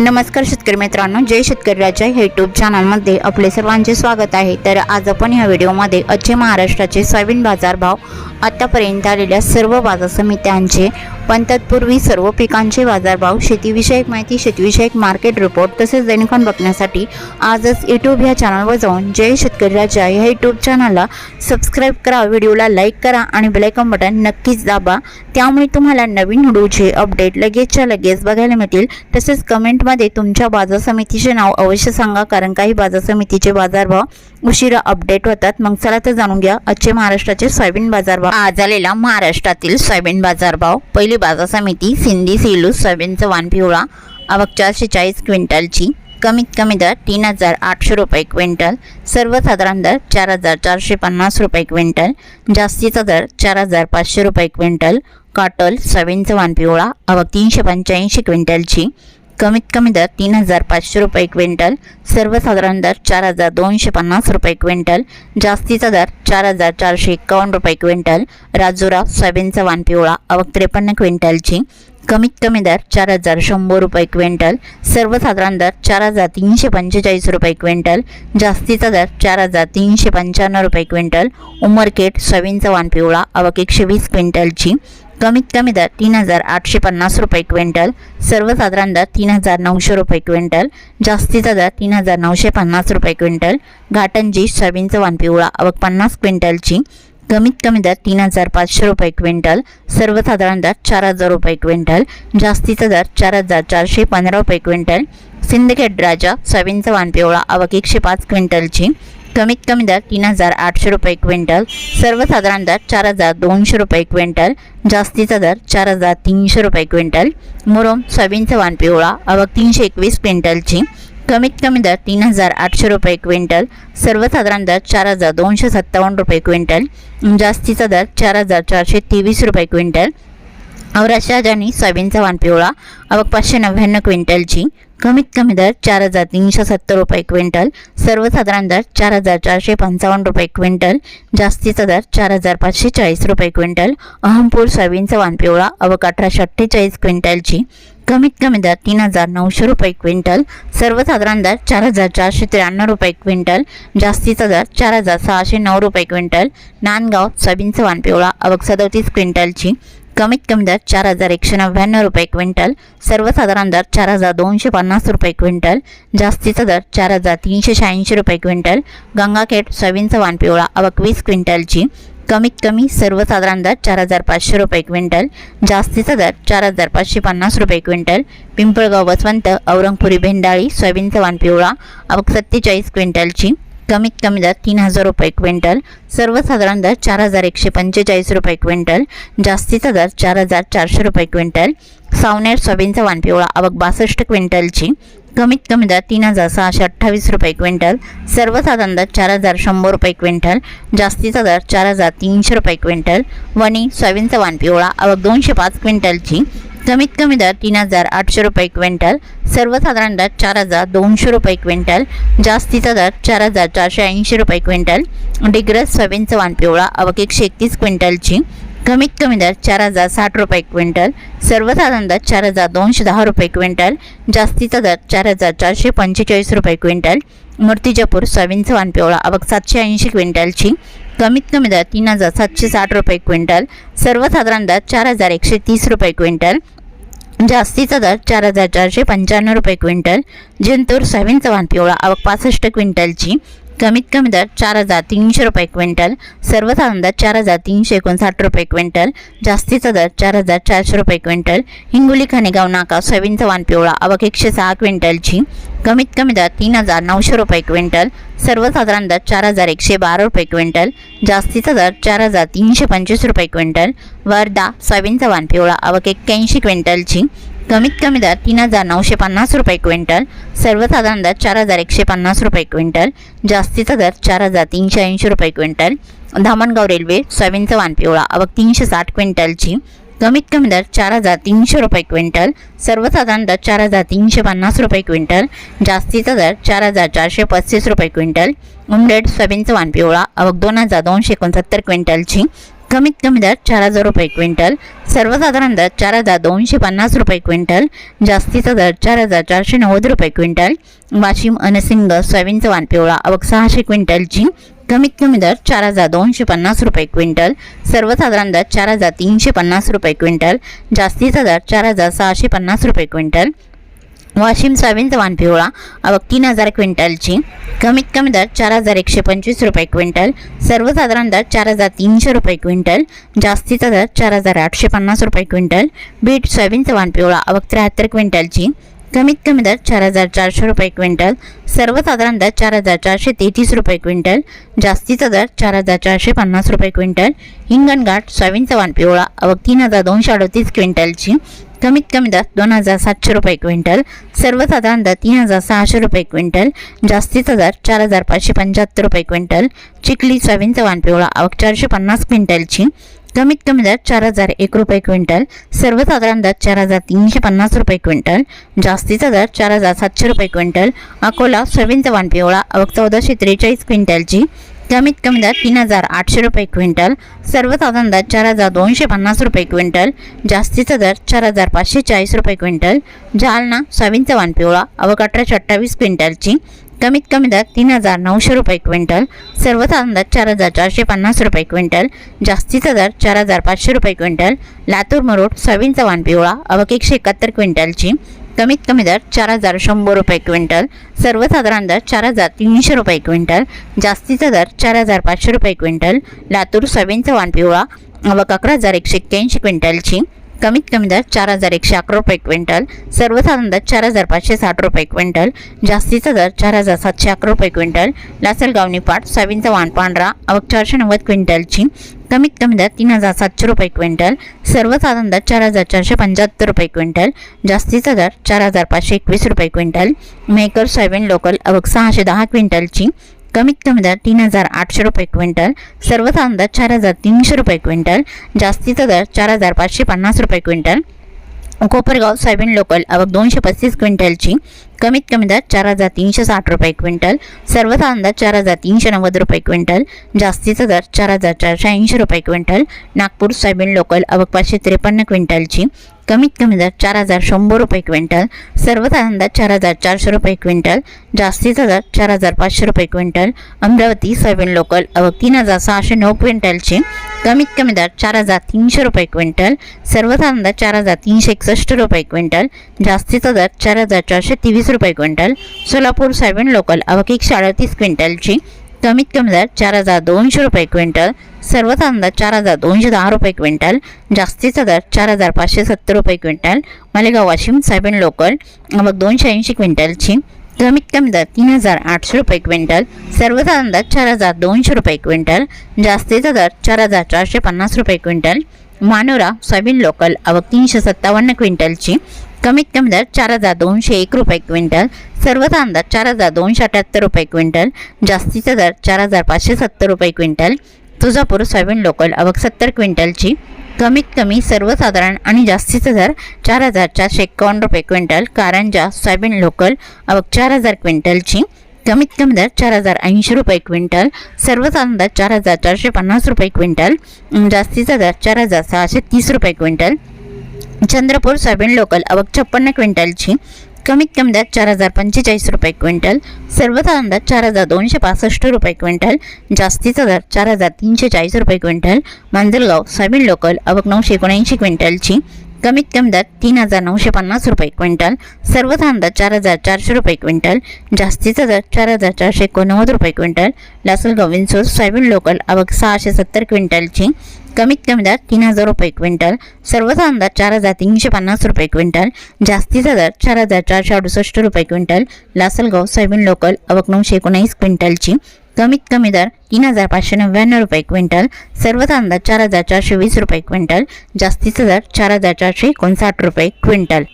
नमस्कार शेतकरी मित्रांनो जय शेतकरी राजा हे यूट्यूब चॅनलमध्ये आपले सर्वांचे स्वागत आहे. तर आज आपण या व्हिडिओमध्ये अच्छे महाराष्ट्राचे सोयाबीन बाजारभाव आत्तापर्यंत आलेल्या सर्व बाजार समित्यांचे पण तत्पूर्वी सर्व पिकांचे बाजारभाव शेतीविषयक माहिती शेतीविषयक मार्केट रिपोर्ट तसेच दैनिकान बघण्यासाठी आजच यूट्यूब ह्या चॅनलवर जाऊन जय शेतकरी राजा ह्या यूट्यूब चॅनलला सबस्क्राईब करा व्हिडिओला लाईक करा आणि बेलायकॉन बटन नक्कीच दाबा. त्यामुळे तुम्हाला नवीन व्हिडिओचे अपडेट लगेचच्या लगेच बघायला मिळतील. तसेच कमेंट कमेंटमध्ये तुमच्या बाजार समितीचे नाव अवश्य सांगा कारण काही बाजार समितीचे बाजारभाव उशिरा अपडेट होतात. मग चला तर जाणून घ्या आजचे महाराष्ट्राचे सोयाबीन बाजारभाव. आज आलेला महाराष्ट्रातील सोयाबीन बाजारभाव. पहिली बाजार समिती सिंधी सिलू सोयाबीनचा वान पिवळा आवक चारशे चाळीस क्विंटलची. कमीत कमी दर तीन हजार आठशे रुपये क्विंटल. सर्वसाधारण दर चार हजार चारशे पन्नास रुपये क्विंटल. जास्तीचा दर चार हजार पाचशे रुपये क्विंटल. कॉटल सोयाबीनचा वान पिवळा आवक तीनशे पंच्याऐंशी क्विंटलची. कमीत कमी दर तीन हजार पाचशे रुपये क्विंटल सर्वसाधारण दर चार हजार दोनशे पन्नास रुपये क्विंटल जास्तीचा दर चार हजार चारशे एकावन्न रुपये क्विंटल राजुरा सोयाबीनचा वाण पिवळा अवक त्रेपन्न क्विंटलची कमीत कमी दर चार हजार शंभर रुपये क्विंटल सर्वसाधारण दर चार हजार तीनशे पंचेचाळीस रुपये क्विंटल जास्तीचा दर चार हजार तीनशे पंच्याण्णव रुपये क्विंटल उमरकेट सोयाबीनचा वाण पिवळा आवक एकशे वीस क्विंटलची कमीत कमी दर तीन हजार आठशे पन्नास रुपये क्विंटल सर्वसाधारण दर तीन हजार नऊशे रुपये क्विंटल जास्तीचा दर तीन हजार नऊशे पन्नास रुपये क्विंटल घाटंजी सोयाबीनचं वाण पिवळा आवक पन्नास क्विंटलची कमीत कमी दर तीन हजार पाचशे रुपये क्विंटल सर्वसाधारण दर चार हजार रुपये क्विंटल जास्तीचा दर चार हजार चारशे पंधरा रुपये क्विंटल सिंदखेड राजा सोयाबीनचा वाण पिवळा अवक एकशे पाच क्विंटलची कमीत कमी दर तीन हजार आठशे रुपये क्विंटल सर्वसाधारण दर चार हजार दोनशे रुपये क्विंटल जास्तीचा दर चार हजार तीनशे रुपये क्विंटल मुरुम सोयाबीनचा वाण पिवळा आवक तीनशे एकवीस क्विंटलची. कमीत कमी दर तीन हजार आठशे रुपये क्विंटल सर्वसाधारण दर चार हजार दोनशे सत्तावन्न रुपये क्विंटल जास्तीचा दर चार हजार चारशे तेवीस रुपये क्विंटल. औरा आणि सोयाबीनचा वाण पिवळा आवक पाचशे नव्याण्णव क्विंटलची. कमीत कमी दर चार हजार तीनशे सत्तर रुपये क्विंटल सर्वसाधारण दर चार हजार चारशे पंचावन्न रुपये क्विंटल जास्तीचा दर चार हजार पाचशे चाळीस रुपये क्विंटल अहमपूर सोयाबीनचा वाण पिवळा आवक अठराशे अठ्ठेचाळीस क्विंटलची कमीत कमी दर तीन हजार नऊशे रुपये क्विंटल सर्वसाधारण दर चार हजार चारशे त्र्याण्णव रुपये क्विंटल जास्तीचा दर चार हजार सहाशे नऊ रुपये क्विंटल नांदगाव सोयाबीनचं वाण पिवळा अवघ सदोतीस क्विंटलची कमीत कमी दर चार हजार एकशे नव्याण्णव रुपये क्विंटल सर्वसाधारण दर चार हजार दोनशे पन्नास रुपये क्विंटल जास्तीचा दर चार हजार तीनशे शहाऐंशी रुपये क्विंटल गंगाखेड सोयाबीनचा वाण पिवळा आवक वीस क्विंटलची कमीत कमी सर्वसाधारण दर चार हजार पाचशे रुपये क्विंटल जास्तीचा दर चार हजार पाचशे पन्नास रुपये क्विंटल पिंपळगाव वसवंत औरंगपुरी भेंडाळी सोयाबीनचा वाण पिवळा आवक सत्तेचाळीस क्विंटलची कमीत कमी दर तीन हजार रुपये क्विंटल सर्वसाधारण दर चार हजार एकशे पंचेचाळीस रुपये क्विंटल जास्तीचा दर चार हजार चारशे रुपये क्विंटल सावनेर सोयाबीनचा वाण पिवळा आवक बासष्ट क्विंटलची कमीत कमी दर तीन हजार सहाशे अठ्ठावीस रुपये क्विंटल सर्वसाधारण दर चार हजार शंभर रुपये क्विंटल जास्तीचा दर चार हजार तीनशे रुपये क्विंटल वणी सोयाबीनचा वाण पिवळा आवक दोनशे पाच क्विंटलची कमीत कमी दर तीन हजार आठशे रुपये क्विंटल सर्वसाधारण दर चार हजार दोनशे रुपये क्विंटल जास्तीचा दर चार हजार चारशे ऐंशी रुपये क्विंटल डिग्रस सोयाबीनचा वाण पिवळा आवक एकशे एकतीस क्विंटलची कमीत कमी दर चार हजार साठ रुपये क्विंटल सर्वसाधारण दर चार हजार दोनशे दहा रुपये क्विंटल जास्तीचा दर चार हजार चारशे पंचेचाळीस रुपये क्विंटल मूर्तिजापूर सोयाबीनचं वाण पिवळा आवक सातशे ऐंशी क्विंटलची कमीत कमी दर तीन हजार सातशे साठ रुपये क्विंटल सर्वसाधारण दर चार हजार एकशे तीस रुपये क्विंटल जास्तीचा दर चार हजार चारशे पंच्याण्णव रुपये क्विंटल. जिंतूर सोयाबीन चव्हाण पिवळा आवक पासष्ट क्विंटलची. कमीत कमी दर चार हजार तीनशे रुपये क्विंटल सर्वसाधारण दर चार हजार तीनशे एकोणसाठ रुपये क्विंटल जास्तीचा दर चार हजार चारशे रुपये क्विंटल हिंगोली खानेगाव नाका सोयाबीन चव्हाण पिवळा अवघ एकशे सहा क्विंटलची कमीत कमी दर तीन हजार नऊशे रुपये क्विंटल सर्वसाधारण दर चार हजार एकशे बारा रुपये क्विंटल जास्तीचा दर चार हजार तीनशे पंचवीस रुपये क्विंटल वर्धा सोयाबीन चव्हाण पिवळा आवक एक्क्याऐंशी क्विंटलची कमीत कमी दर तीन हजार नऊशे पन्नास रुपये क्विंटल सर्वसाधारण दर चार हजार एकशे पन्नास रुपये क्विंटल जास्तीचा दर चार हजार तीनशे ऐंशी रुपये क्विंटल. धामणगाव रेल्वे सोयाबीनचा वाण पिवळा तीनशे साठ क्विंटलची. कमीत कमी दर चार हजार तीनशे रुपये क्विंटल सर्वसाधारण दर चार हजार तीनशे पन्नास रुपये क्विंटल जास्तीचा दर चार हजार चारशे पस्तीस रुपये क्विंटल. उमरेड सोयाबीनचा वान पिवळा आवक दोन हजार दोनशे एकोणसत्तर क्विंटलची. कमीत कमी दर चार हजार रुपये क्विंटल सर्वसाधारण दर चार हजार दोनशे पन्नास रुपये क्विंटल जास्तीचा दर चार हजार चारशे नव्वद रुपये क्विंटल वाशिम अनसिंग सोयाबीनचा वाण पिवळा अवक सहाशे क्विंटलची कमीत कमी दर चार हजार दोनशे पन्नास रुपये क्विंटल सर्वसाधारण दर चार हजार तीनशे पन्नास रुपये क्विंटल जास्तीचा दर चार हजार सहाशे पन्नास रुपये क्विंटल वाशिम सोयाबीनचा वानपिवळा पिवळा तीन हजार क्विंटलची. कमीत कमी दर चार हजार एकशे पंचवीस रुपये क्विंटल. सर्वसाधारण दर चार हजार तीनशे रुपये क्विंटल. जास्तीचा दर चार हजार आठशे पन्नास रुपये क्विंटल. बीट सोयाबीनचा वानपिवळा पिवळा अवक त्र्याहत्तर क्विंटलची. कमीत कमी दर चार हजार चारशे रुपये क्विंटल सर्वसाधारण दर चार हजार चारशे तेहतीस रुपये क्विंटल जास्तीचा दर चार हजार चारशे पन्नास रुपये क्विंटल हिंगणघाट सोयाबीनचा वाण पिवळा अवक तीन हजार दोनशे अडतीस क्विंटलची कमीत कमी दर दोन हजार सातशे रुपये क्विंटल सर्वसाधारण दर तीन हजार सहाशे रुपये क्विंटल जास्तीचा दर चार हजार पाचशे पंच्याहत्तर रुपये क्विंटल चिखली सोयाबीनचा वाण पिवळा अवक चारशे पन्नास क्विंटलची कमीत कमी दर चार हजार एक रुपये क्विंटल सर्वसाधारण दर चार हजार तीनशे पन्नास रुपये क्विंटल जास्तीचा दर चार हजार सातशे रुपये क्विंटल अकोला सोयाबीन चव्हाण पिवळा अवक चौदाशे त्रेचाळीस क्विंटलची कमीत कमी दर तीन हजार आठशे रुपये क्विंटल सर्वसाधारण दर चार हजार दोनशे पन्नास रुपये क्विंटल जास्तीचा दर चार हजार पाचशे चाळीस रुपये क्विंटल जालना सोयाबीन चव्हाण पिवळा अवक अठराशे अठ्ठावीस क्विंटलची कमीत कमी दर तीन हजार नऊशे रुपये क्विंटल सर्वसाधारण दर चार हजार चारशे पन्नास रुपये क्विंटल जास्तीचा दर चार हजार पाचशे रुपये क्विंटल लातूर मरोड सोयाबीनचा वाण पिवळा अवक एकशे एकाहत्तर क्विंटलची कमीत कमी दर चार हजार शंभर रुपये क्विंटल सर्वसाधारण दर चार हजार तीनशे रुपये क्विंटल जास्तीचा दर चार हजार पाचशे रुपये क्विंटल लातूर सोयाबीनचा वाण पिवळा अवक अकरा हजार एकशे एक्क्याऐंशी क्विंटलची कमीत कमी दर चार हजार एकशे अकरा रुपये क्विंटल सर्वसाधारण दर चार हजार पाचशे साठ रुपये क्विंटल जास्तीचा दर चार हजार सातशे अकरा रुपये क्विंटल लासलगावनी पाट सोयाबीनचा वाण पांढरा अवक चारशे नव्वद क्विंटलची कमीत कमी दर तीन हजार सातशे रुपये क्विंटल सर्वसाधारण दर चार हजार चारशे पंच्याहत्तर रुपये क्विंटल जास्तीचा दर चार हजार पाचशे एकवीस रुपये क्विंटल मेकर सोयाबीन लोकल अवक सहाशे दहा क्विंटलची कमीत कमी दर तीन हजार आठशे रुपये क्विंटल सर्वसाधारण दर चार हजार तीनशे रुपये क्विंटल जास्तीचा दर चार हजार पाचशे पन्नास रुपये क्विंटल. कोपरगाव सोयाबीन लोकल अवक दोनशे पस्तीस क्विंटलची कमीत कमी दर चार हजार तीनशे साठ रुपये क्विंटल सर्वसाधारण दर चार हजार तीनशे नव्वद रुपये क्विंटल जास्तीचा दर चार हजार चारशे ऐंशी रुपये क्विंटल नागपूर सोयाबीन लोकल अवक पाचशे त्रेपन्न क्विंटलची कमीत कमी दर चार हजार शंभर रुपये क्विंटल सर्वसाधारण दर चार हजार चारशे रुपये क्विंटल जास्तीचा दर चार हजार पाचशे रुपये क्विंटल अमरावती सोयाबीन लोकल अवक तीन हजार सहाशे नऊ क्विंटलची कमीत कमी दर चार हजार तीनशे रुपये क्विंटल सर्वसाधारण दर चार हजार तीनशे एकसष्ट रुपये क्विंटल जास्तीचा दर चार हजार चारशे तेवीस रुपये क्विंटल सोलापूर सोयाबीन लोकल अवक एकशे अडतीस क्विंटलची कमीत कमी दर चार हजार दोनशे रुपये क्विंटल सर्वसाधारण अंदाज चार हजार दोनशे दहा रुपये क्विंटल जास्तीचा दर चार हजार पाचशे सत्तर रुपये quintal Malegaon Washim soybean local अवक दोनशे ऐंशी क्विंटलची कमीत कमी दर तीन हजार आठशे रुपये क्विंटल सर्वचा अंदाज चार हजार दोनशे रुपये क्विंटल जास्तीचा दर चार हजार चारशे पन्नास रुपये क्विंटल मानोरा सोयाबीन लोकल अवक तीनशे सत्तावन्न क्विंटलची कमीत कमी दर चार हजार दोनशे एक रुपये क्विंटल सर्व कांदा चार हजार दोनशे अठ्याहत्तर रुपये क्विंटल जास्तीचा दर चार हजार पाचशे सत्तर रुपये क्विंटल तुळजापूर सोयाबीन लोकल अवक सत्तर क्विंटलची कमीत कमी सर्वसाधारण आणि जास्तीचा दर चार हजार चारशे एकावन्न रुपये क्विंटल कारंजा सोयाबीन लोकल अवक चार हजार क्विंटलची कमीत कमी दर चार हजार ऐंशी रुपये क्विंटल सर्वसाधारण दर चार हजार चारशे पन्नास रुपये क्विंटल जास्तीचा दर चार हजार सहाशे तीस रुपये क्विंटल चंद्रपूर सोयाबीन लोकल आवक छप्पन्न क्विंटलची. कमीत कमी दर चार हजार पंचेचाळीस रुपये क्विंटल. सर्वसाधारण दर चार हजार दोनशे पासष्ट रुपये क्विंटल. जास्तीचा दर चार हजार तीनशे चाळीस रुपये क्विंटल. मांजरगाव सोयाबीन लोकल आवक नऊशे एकोणऐंशी क्विंटलची. कमीत कमी दर तीन हजार नऊशे पन्नास रुपये क्विंटल. सर्वसाधारण दर चार हजार चारशे रुपये क्विंटल. जास्तीचा दर चार हजार चारशे एकोणनव्वद रुपये quintal. Lasalgaon Vinchur soybean local आवक सहाशे सत्तर क्विंटलची. कमीत कमी दर तीन हजार रुपये क्विंटल सर्वसाधारण दर चार हजार तीनशे पन्नास रुपये क्विंटल जास्तीचा दर चार हजार चारशे अडुसष्ट रुपये क्विंटल लासलगाव सोयाबीन लोकल अवक नऊशे एकोणीस क्विंटलची. कमीत कमी दर तीन हजार पाचशे नव्याण्णव रुपये क्विंटल सर्वसाधारण दर चार हजार चारशे वीस रुपये क्विंटल जास्तीचा दर चार हजार चारशे एकोणसाठ रुपये क्विंटल.